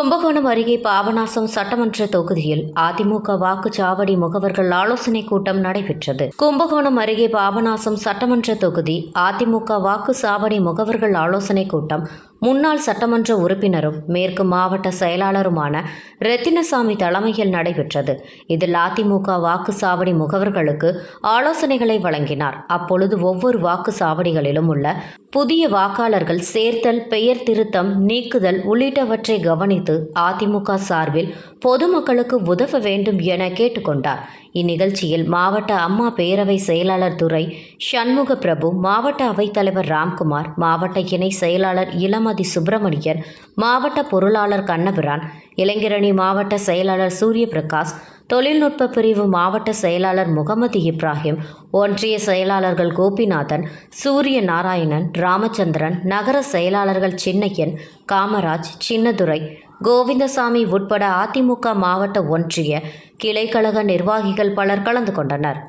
கும்பகோணம் அருகே பாபநாசம் சட்டமன்ற தொகுதியில் அதிமுக வாக்குச்சாவடி முகவர்கள் ஆலோசனை கூட்டம் நடைபெற்றது. கும்பகோணம் அருகே பாபநாசம் சட்டமன்ற தொகுதி அதிமுக வாக்குச்சாவடி முகவர்கள் ஆலோசனை கூட்டம் முன்னாள் சட்டமன்ற உறுப்பினரும் மேற்கு மாவட்ட செயலாளருமான ரத்தினசாமி தலைமையில் நடைபெற்றது. இதில் அதிமுக வாக்குச்சாவடி முகவர்களுக்கு ஆலோசனைகளை வழங்கினார். அப்பொழுது ஒவ்வொரு வாக்குச்சாவடிகளிலும் உள்ள புதிய வாக்காளர்கள் சேர்த்தல் பெயர் திருத்தம் நீக்குதல் உள்ளிட்டவற்றை கவனித்து அதிமுக சார்பில் பொதுமக்களுக்கு உதவ வேண்டும் என கேட்டுக்கொண்டார். இந்நிகழ்ச்சியில் மாவட்ட அம்மா பேரவை செயலாளர் துரை சண்முக பிரபு மாவட்ட அவைத்தலைவர் ராம்குமார் மாவட்ட இணை செயலாளர் இளமதி சுப்பிரமணியன் மாவட்ட பொருளாளர் கண்ணபிரான் இளைஞரணி மாவட்ட செயலாளர் சூரிய பிரகாஷ் தொழில்நுட்ப பிரிவு மாவட்ட செயலாளர் முகமது இப்ராஹிம் ஒன்றிய செயலாளர்கள் கோபிநாதன் சூரிய நாராயணன் ராமச்சந்திரன் நகர செயலாளர்கள் சின்னையன் காமராஜ் சின்னதுரை கோவிந்தசாமி உட்பட அதிமுக மாவட்ட ஒன்றிய கிளைக்கழக நிர்வாகிகள் பலர் கலந்து கொண்டனர்.